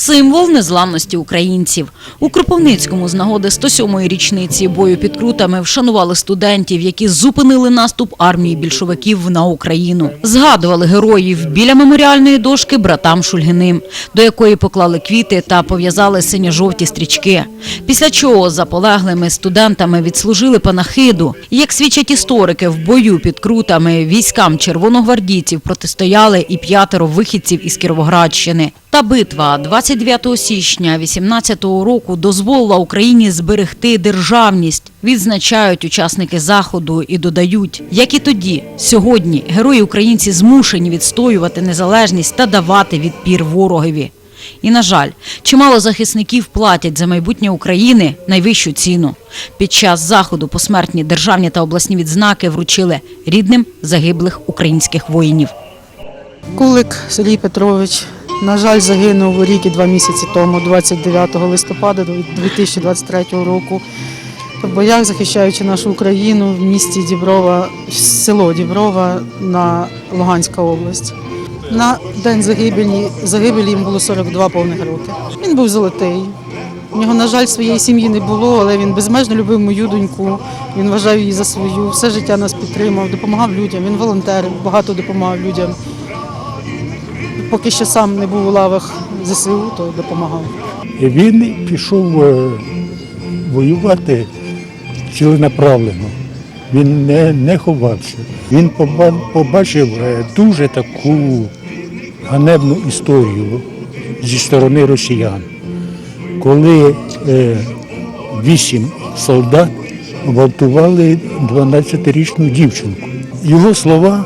Символ незламності українців. У Кропивницькому з нагоди 107-ї річниці бою під крутами вшанували студентів, які зупинили наступ армії більшовиків на Україну. Згадували героїв біля меморіальної дошки братам Шульгиним, до якої поклали квіти та пов'язали синьо-жовті стрічки. Після чого за полеглими студентами відслужили панахиду. Як свідчать історики, в бою під крутами військам червоногвардійців протистояли і п'ятеро вихідців із Кіровоградщини. Та битва 29 січня 18-го року дозволила Україні зберегти державність, відзначають учасники заходу і додають, як і тоді, сьогодні герої українці змушені відстоювати незалежність та давати відпір ворогові. І, на жаль, чимало захисників платять за майбутнє України найвищу ціну. Під час заходу посмертні державні та обласні відзнаки вручили рідним загиблих українських воїнів. Кулик Сергій Петрович, на жаль, загинув рік і два місяці тому, 29 листопада 2023 року. В боях захищаючи нашу Україну в місті Діброва, село Діброва на Луганська область. На день загибелі, загибелі йому було 42 повних роки. Він був золотий. У нього, на жаль, своєї сім'ї не було, але він безмежно любив мою доньку. Він вважав її за свою. Все життя нас підтримав, допомагав людям. Він волонтер, багато допомагав людям. Поки що сам не був у лавах ЗСУ, то допомагав. Він пішов е, воювати ціленаправлено. Він не, не ховався. Він побачив е, дуже таку ганебну історію зі сторони росіян, коли е, вісім солдат гвалтували 12-річну дівчинку. Його слова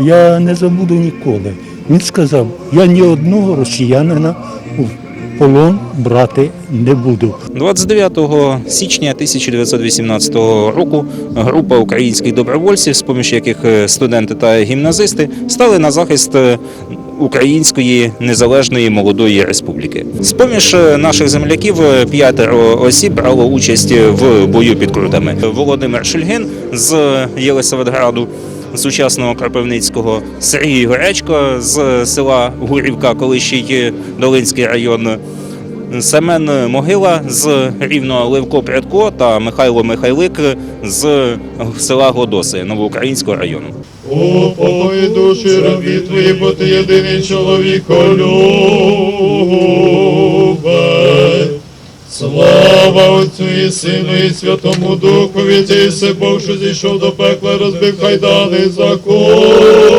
я не забуду ніколи. Він сказав, я ні одного росіянина в полон брати не буду. 29 січня 1918 року група українських добровольців, з поміж яких е, студенти та гімназисти, стали на захист е, Української незалежної молодої республіки. З поміж е, наших земляків п'ятеро осіб брало участь в бою під крутами. Володимир Шульгин з Єлисаветграду, сучасного Кропивницького, Сергій Горечко з села Гурівка, колишній Долинський район. Семен Могила з Рівного Левко Прядко та Михайло Михайлик з села Глодоси Новоукраїнського району. О, покої душі твої, бо ти єдиний чоловік любе. Слава Отцю і Сину і Святому Духові, і се Бог, що зійшов до пекла, розбив хайдани закованих.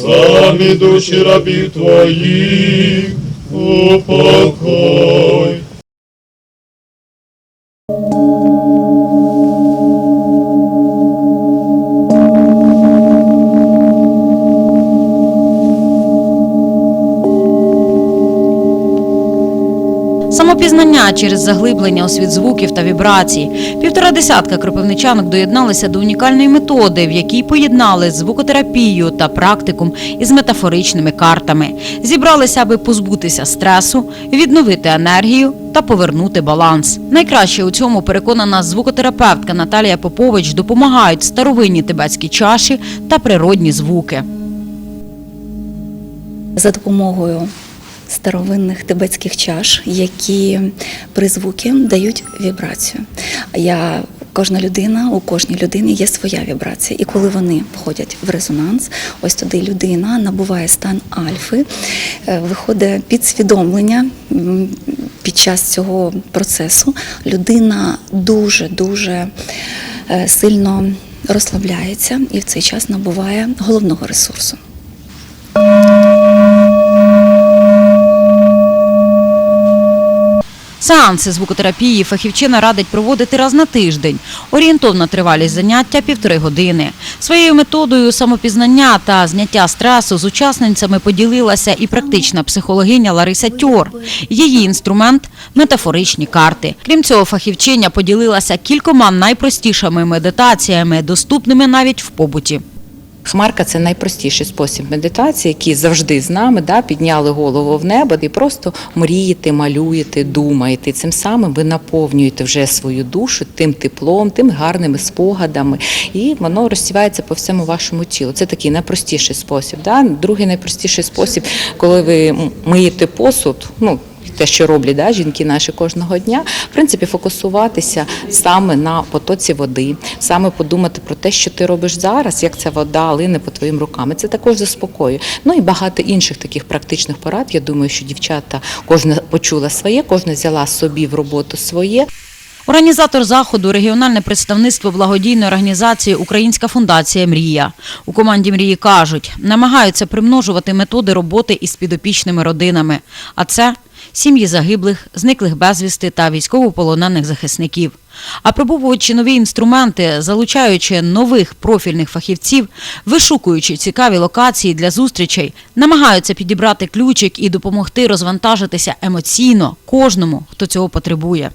Самі душі рабів твоїх, упокой. Самопізнання через заглиблення у світ звуків та вібрацій. Півтора десятка кропивничанок доєдналися до унікальної методи, в якій поєднали звукотерапію та практикум із метафоричними картами. Зібралися, аби позбутися стресу, відновити енергію та повернути баланс. Найкраще у цьому переконана звукотерапевтка Наталія Попович допомагають старовинні тибетські чаші та природні звуки. за допомогою старовинних тибетських чаш, які при звуки дають вібрацію. Я Кожна людина, у кожній людині є своя вібрація, і коли вони входять в резонанс, ось туди людина набуває стан альфи, е, виходить підсвідомлення під час цього процесу. Людина дуже дуже е, сильно розслабляється і в цей час набуває головного ресурсу. Сеанси звукотерапії фахівчина радить проводити раз на тиждень. Орієнтовна тривалість заняття півтори години. Своєю методою самопізнання та зняття стресу з учасницями поділилася і практична психологиня Лариса Тьор. Її інструмент метафоричні карти. Крім цього, фахівчиня поділилася кількома найпростішими медитаціями, доступними навіть в побуті. Хмарка це найпростіший спосіб медитації, який завжди з нами, да, підняли голову в небо і просто мрієте, малюєте, думаєте. Цим самим ви наповнюєте вже свою душу тим теплом, тим гарними спогадами, і воно розсівається по всьому вашому тілу. Це такий найпростіший спосіб. Да? Другий найпростіший спосіб, коли ви миєте посуд, ну те, що роблять да, жінки наші кожного дня, в принципі, фокусуватися саме на потоці води, саме подумати про те, що ти робиш зараз, як ця вода лине по твоїм рукам. Це також заспокоює. Ну і багато інших таких практичних порад. Я думаю, що дівчата кожна почула своє, кожна взяла собі в роботу своє. Організатор заходу регіональне представництво благодійної організації Українська фундація Мрія. У команді мрії кажуть, намагаються примножувати методи роботи із підопічними родинами. А це сім'ї загиблих, зниклих безвісти та військовополонених захисників. А пробовуючи нові інструменти, залучаючи нових профільних фахівців, вишукуючи цікаві локації для зустрічей, намагаються підібрати ключик і допомогти розвантажитися емоційно кожному, хто цього потребує.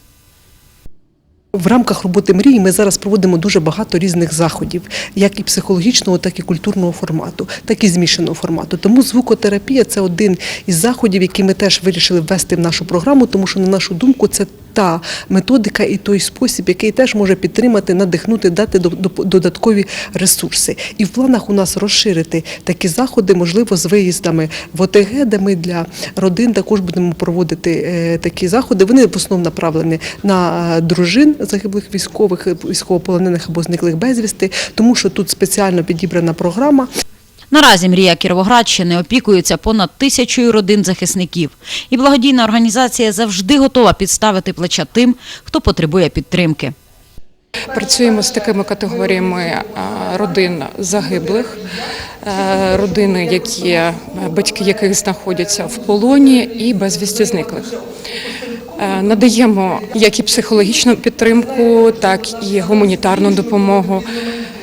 В рамках роботи мрії ми зараз проводимо дуже багато різних заходів, як і психологічного, так і культурного формату, так і змішаного формату. Тому звукотерапія це один із заходів, які ми теж вирішили ввести в нашу програму, тому що, на нашу думку, це та методика і той спосіб, який теж може підтримати, надихнути, дати до- до- додаткові ресурси. І в планах у нас розширити такі заходи, можливо, з виїздами в ОТГ, де ми для родин також будемо проводити е, такі заходи. Вони в основному направлені на е, дружин загиблих військових, військовополонених або зниклих безвісти, тому що тут спеціально підібрана програма. Наразі мрія Кіровоградщини опікується понад тисячою родин захисників, і благодійна організація завжди готова підставити плеча тим, хто потребує підтримки. Працюємо з такими категоріями родин загиблих, е, родини, які е, батьки яких знаходяться в полоні і безвісті зниклих. Е, Надаємо як і психологічну підтримку, так і гуманітарну допомогу.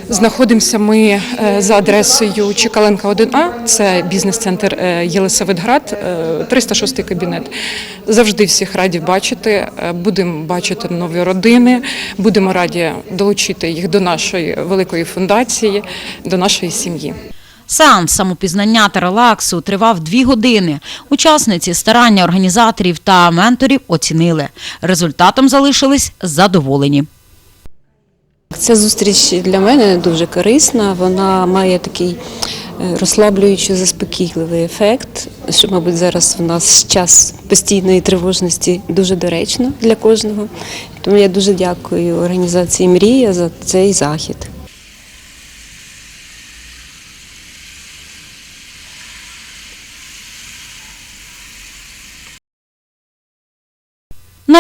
Знаходимося ми е, за адресою Чекаленка 1А, це бізнес-центр е, Єлисаветград, е, 306 кабінет. Завжди всіх раді бачити. е, Будемо бачити нові родини, будемо раді долучити їх до нашої великої фундації, до нашої сім'ї. Сеанс самопізнання та релаксу тривав дві години. Учасниці старання організаторів та менторів оцінили. Результатом залишились задоволені. Ця зустріч для мене дуже корисна. Вона має такий е, розслаблюючий, заспокійливий ефект, що, мабуть, зараз в нас час постійної тривожності дуже доречно для кожного. Тому я дуже дякую організації Мрія за цей захід.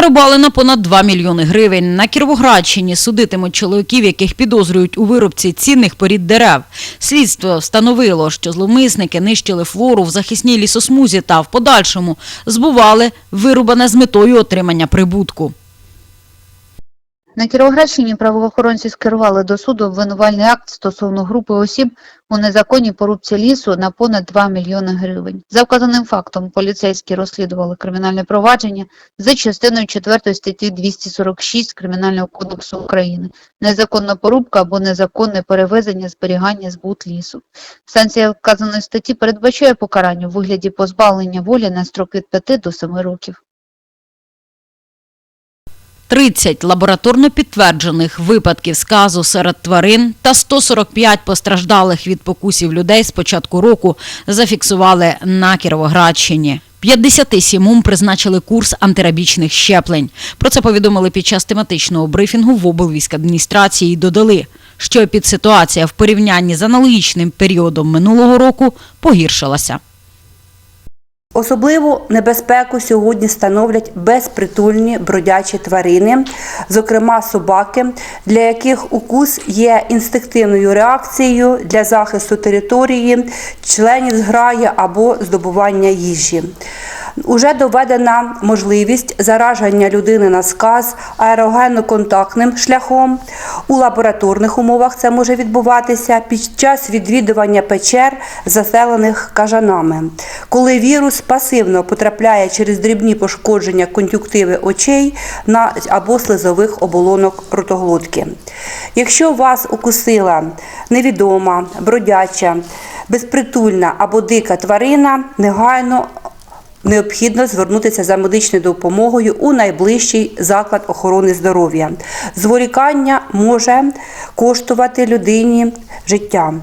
Нарубали на понад 2 мільйони гривень. На Кіровоградщині судитимуть чоловіків, яких підозрюють у виробці цінних порід дерев. Слідство встановило, що зловмисники нищили флору в захисній лісосмузі та в подальшому збували вирубане з метою отримання прибутку. На Кіровоградщині правоохоронці скерували до суду обвинувальний акт стосовно групи осіб у незаконній порубці лісу на понад 2 мільйони гривень. За вказаним фактом поліцейські розслідували кримінальне провадження за частиною 4 статті 246 Кримінального кодексу України незаконна порубка або незаконне перевезення, зберігання, збут лісу. Санкція вказаної статті передбачає покарання у вигляді позбавлення волі на строк від 5 до 7 років. 30 лабораторно підтверджених випадків сказу серед тварин та 145 постраждалих від покусів людей з початку року зафіксували на Кіровоградщині. 57 призначили курс антирабічних щеплень. Про це повідомили під час тематичного брифінгу в облвійськадміністрації і додали, що епідситуація в порівнянні з аналогічним періодом минулого року погіршилася. Особливу небезпеку сьогодні становлять безпритульні бродячі тварини, зокрема собаки, для яких укус є інстинктивною реакцією для захисту території, членів зграї або здобування їжі. Уже доведена можливість зараження людини на сказ аерогенно-контактним шляхом. У лабораторних умовах це може відбуватися під час відвідування печер, заселених кажанами, коли вірус пасивно потрапляє через дрібні пошкодження кон'юктиви очей на або слизових оболонок ротоглотки. Якщо вас укусила невідома, бродяча, безпритульна або дика тварина, негайно необхідно звернутися за медичною допомогою у найближчий заклад охорони здоров'я. Зволікання може коштувати людині життя.